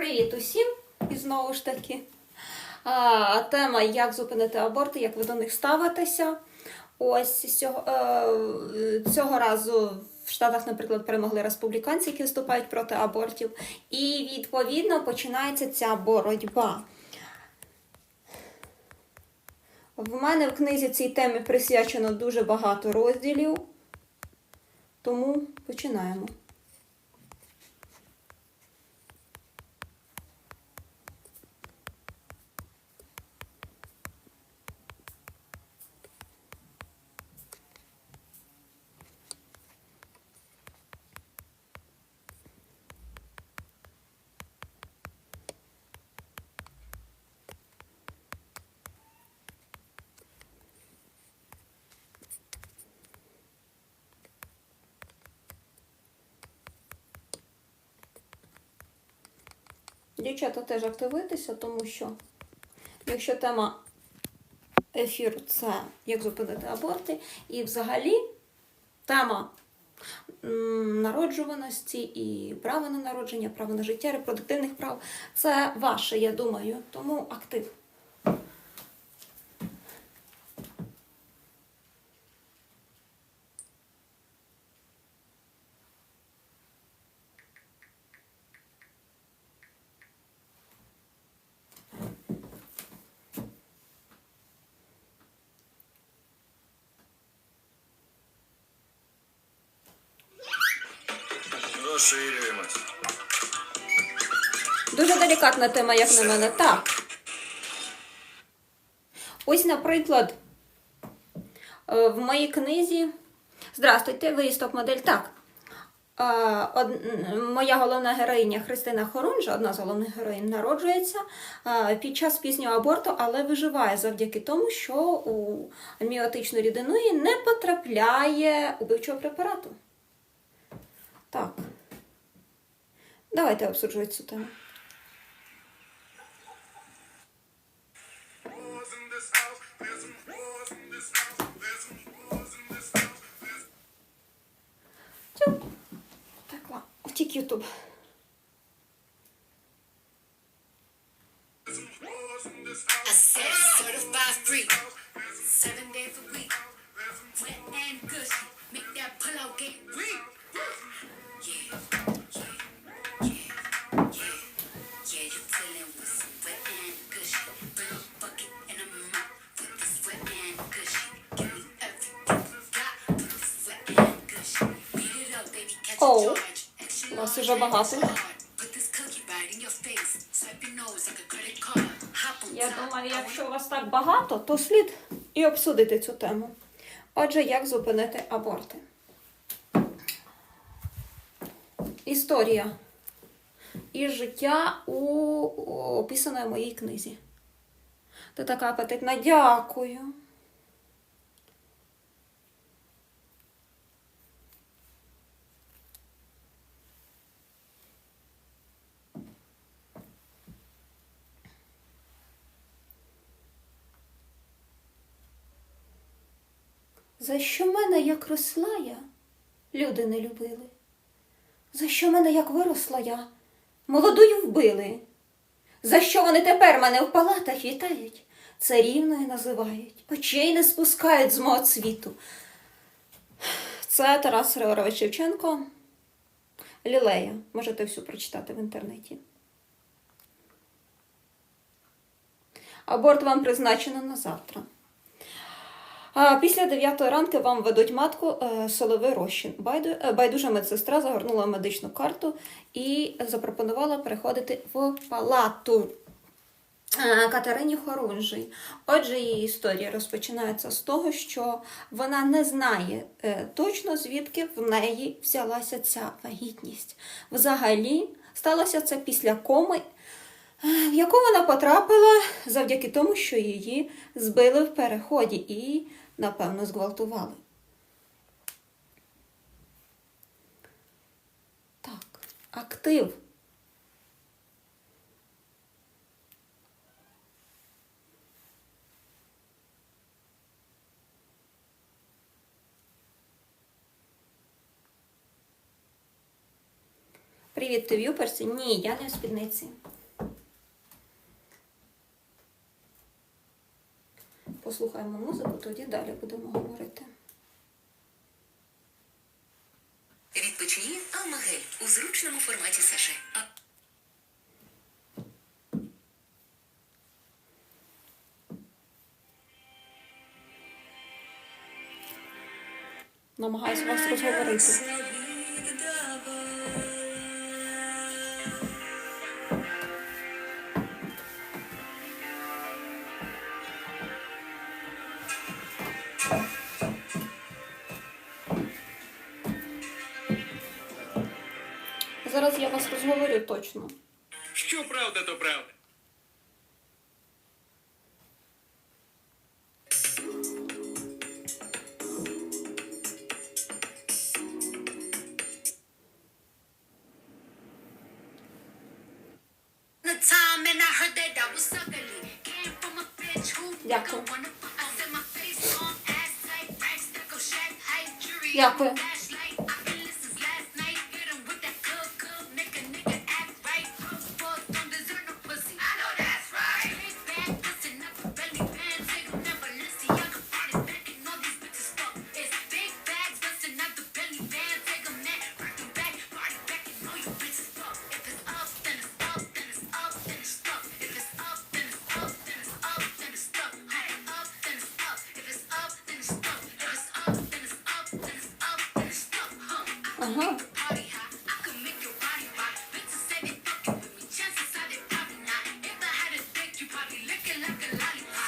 Привіт усім! І знову ж таки. А, тема як зупинити аборти, як ви до них ставитеся. Ось цього, е, цього разу в Штатах, наприклад, перемогли республіканці, які виступають проти абортів. І відповідно починається ця боротьба. В мене в книзі цій темі присвячено дуже багато розділів. Тому починаємо. Дівчата теж активуйтеся, тому що якщо тема ефіру це як зупинити аборти, і взагалі тема народжуваності і право на народження, право на життя, репродуктивних прав це ваше, я думаю, тому актив. Дуже делікатна тема, як на мене. Так. Ось, наприклад, е, в моїй книзі. Здравствуйте, ви стоп модель. Так. Е, од- Моя головна героїня Христина Хорунжа, одна з головних героїнь, народжується е, під час пізнього аборту, але виживає завдяки тому, що у аміотичну рідину не потрапляє убивчого препарату. Так. Давайте обсуджувати цю тему. Тю. Втік Ютуб. A credit card. Hop on Я думаю, якщо у вас так багато, то слід і обсудити цю тему. Отже, як зупинити аборти? Історія і життя у описаної моїй книзі. Ти така апетитна. Дякую. За що мене, як росла я, люди не любили? За що мене, як виросла я, молодою вбили? За що вони тепер мене в палатах вітають? Царівною називають, очей не спускають з мого цвіту. Це Тарас Григорович Шевченко. Лілея. Можете всю прочитати в інтернеті. Аборт вам призначено на завтра. Після 9 ранку вам ведуть матку е, соловий. Байду- е, Байдужа медсестра загорнула медичну карту і запропонувала переходити в палату е, Катерині Хорунжій. Отже, її історія розпочинається з того, що вона не знає точно, звідки в неї взялася ця вагітність. Взагалі, сталося це після коми, в яку вона потрапила завдяки тому, що її збили в переході і, напевно, зґвалтували. Так, актив. Привіт, ти в юперсі? Ні, я не в спідниці. Послухаємо музику, тоді далі будемо говорити. Відпочині Алмагель у зручному форматі саше. А Намагаюсь вас розговорити. Розговорю точно. Що правда, то правда. The time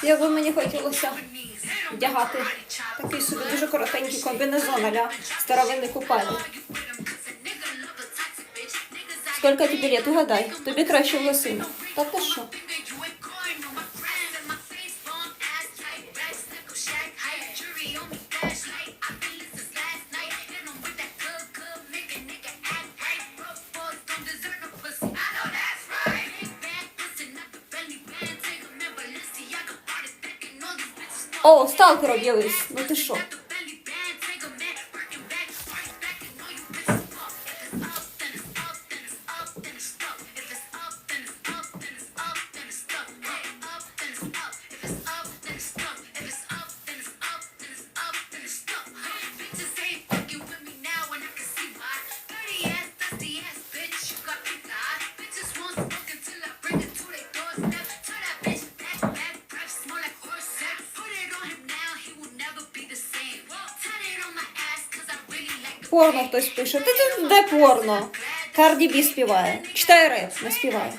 Як би мені хотілося вдягати такий собі дуже коротенький комбінезон аля старовинний купальник. Скільки тобі лет, угадай, тобі краще в лосину. Та ти що? О, сталкер об'явився. Ну ти що? Порно хтось пише. Та це де порно? Карді Бі співає. Читає реп, не співає.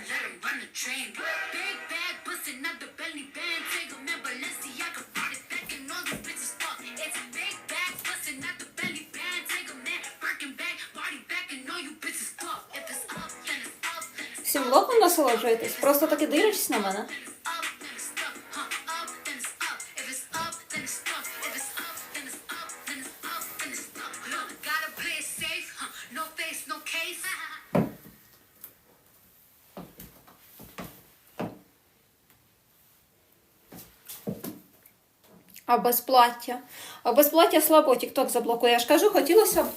Всім локом насолоджуєтесь? Просто таки дивитесь на мене? А безплаття. А безплаття слабо тік-ток заблокує. Я ж кажу, хотілося б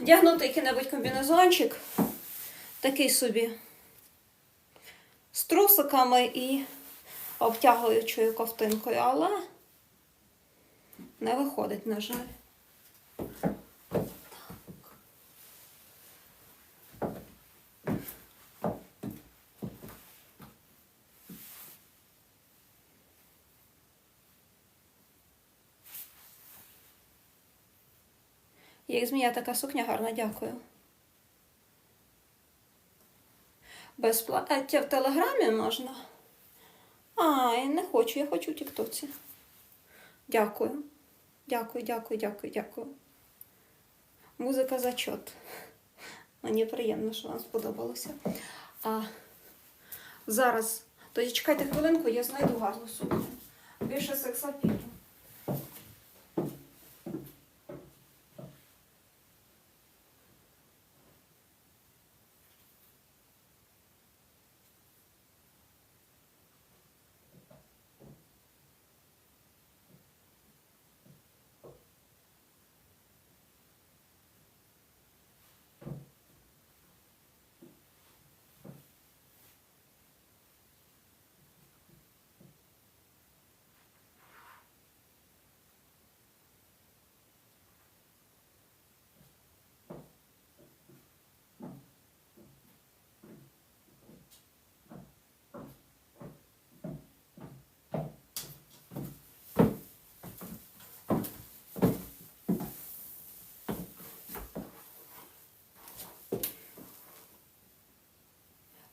вдягнути який-небудь комбінезончик. Такий собі. З трусиками і обтягуючою ковтинкою, але не виходить, на жаль. Як змія така сукня гарна, дякую. Без плаття в телеграмі можна. Ай, не хочу, я хочу в Тіктоці. Дякую. Дякую, дякую, дякую, дякую. Музика зачот. Мені приємно, що вам сподобалося. А зараз, тоді чекайте хвилинку, я знайду гарну сукню. Більше сексапілу.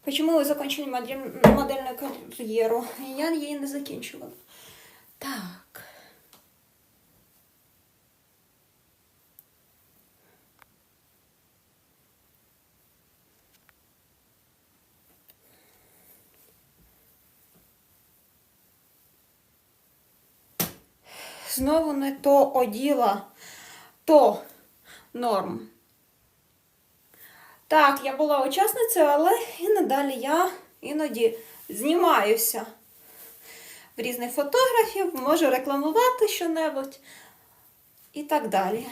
Почему вы закончили модель- модельную карьеру? Я її не закінчувала. Так. Знову не то оділа, то норм. Так, я була учасницею, але і надалі я іноді знімаюся в різних фотографів, можу рекламувати що-небудь і так далі.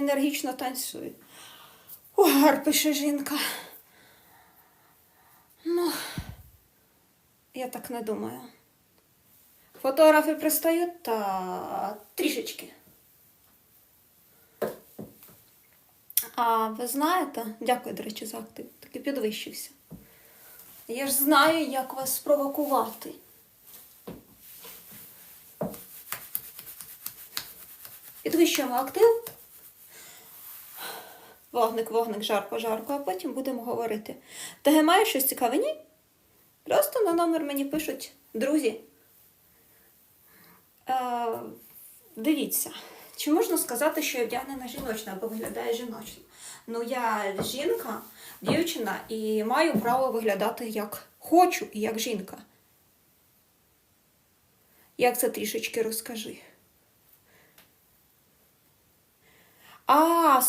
Енергічно танцюю. Угар, пише жінка. Ну, я так не думаю. Фотографи пристають та трішечки. А ви знаєте, дякую, до речі, за актив. Таки підвищився. Я ж знаю, як вас спровокувати. Підвищуємо актив. Вогник, вогник, жарко, жарко, а потім будемо говорити. ТГ має щось цікаве? Ні? Просто на номер мені пишуть друзі. Е, дивіться, чи можна сказати, що я вдягнена жіночно або виглядає жіночно? Ну, я жінка, дівчина і маю право виглядати як хочу і як жінка. Як це трішечки розкажи? А,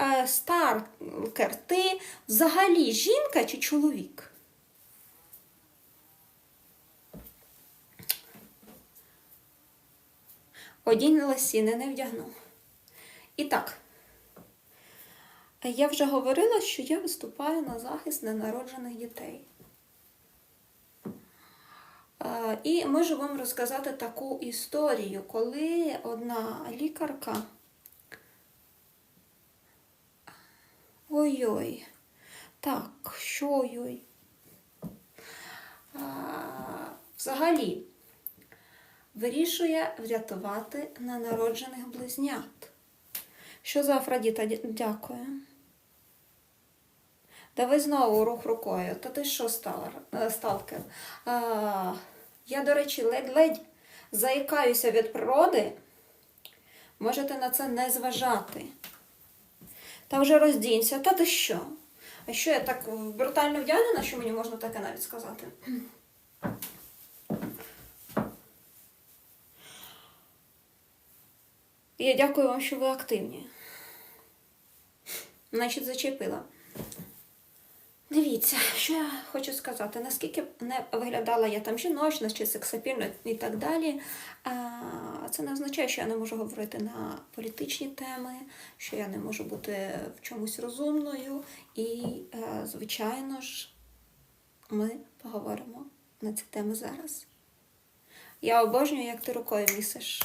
е, Старкер, ти взагалі жінка чи чоловік? Одінь лосіни не вдягну. І так, я вже говорила, що я виступаю на захист ненароджених дітей. Е, І можу вам розказати таку історію, коли одна лікарка. Ой-ой. Так, що ой-ой. Взагалі вирішує врятувати ненароджених близнят. Що за Афродіта? Дя- Дякую. Давай знову рух рукою. Та ти що, сталер, е, сталкер? А, я, до речі, ледь-ледь заїкаюся від природи. Можете на це не зважати. Та вже роздінься, та ти що? А що я так брутально вдягнена, що мені можна таке навіть сказати? Я дякую вам, що ви активні. Значить, зачепила. Дивіться, що я хочу сказати, наскільки не виглядала я там жіночна чи сексапільно і так далі. Це не означає, що я не можу говорити на політичні теми, що я не можу бути в чомусь розумною. І, е, звичайно ж, ми поговоримо на ці теми зараз. Я обожнюю, як ти рукою місиш.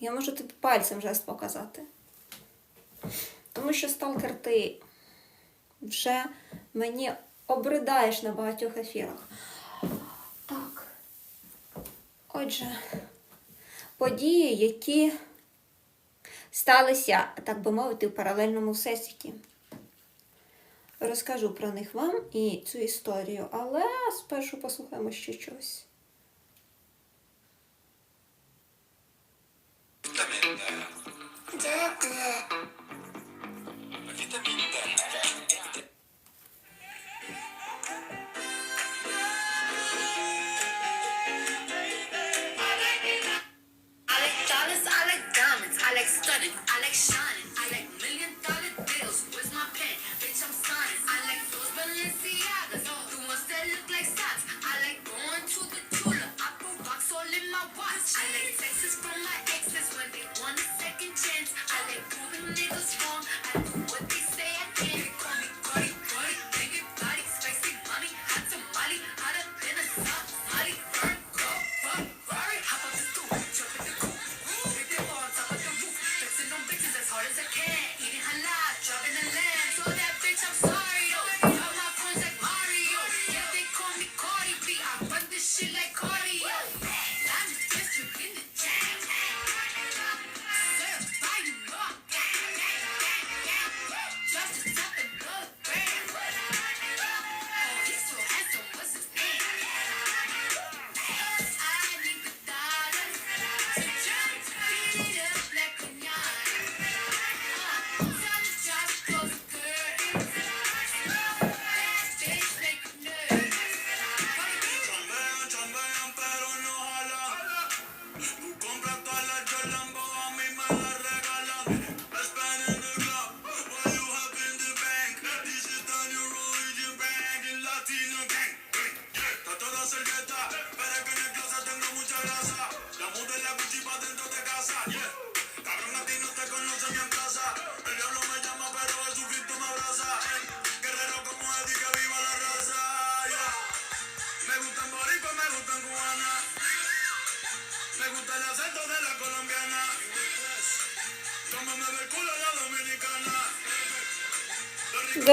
Я можу тобі пальцем жест показати. Тому що сталкер ти вже мені обридаєш на багатьох ефірах. Так. Отже, події, які сталися, так би мовити, в паралельному всесвіті. Розкажу про них вам і цю історію, але спершу послухаємо ще щось. I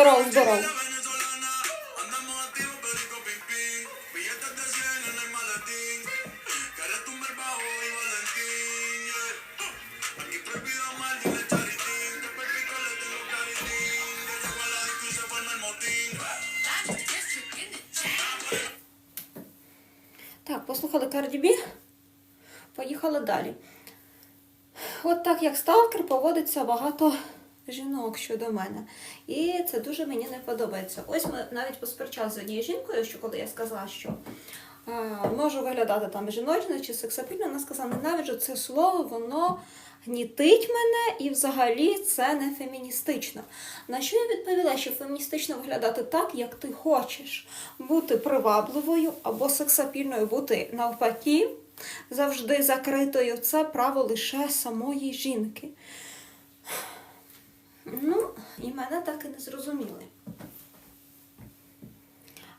the chat. Так, послухали B. Поїхали далі. От так як сталкер поводиться багато жінок щодо мене. І це дуже мені не подобається. Ось ми навіть посперечалися з однією жінкою, що коли я сказала, що можу виглядати там жіночно чи сексапільно, вона сказала, ненавиджу це слово, воно гнітить мене і взагалі це не феміністично. На що я відповіла, що феміністично виглядати так, як ти хочеш. Бути привабливою або сексапільною, бути навпаки, завжди закритою. Це право лише самої жінки. Ну, і мене так і не зрозуміли.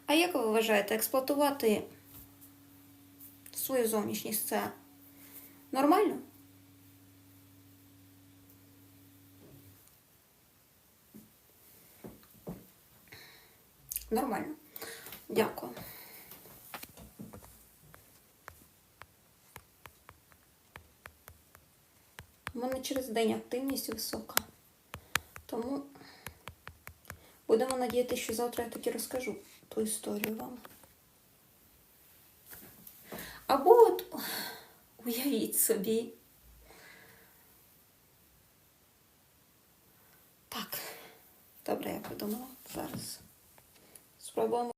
А як ви вважаєте, експлуатувати свою зовнішність це нормально? Нормально. Дякую. У мене через день активність висока. Тому будемо надіятися, що завтра я таки розкажу ту історію вам. Або от уявіть собі. Так, добре, я придумала зараз. Спробуємо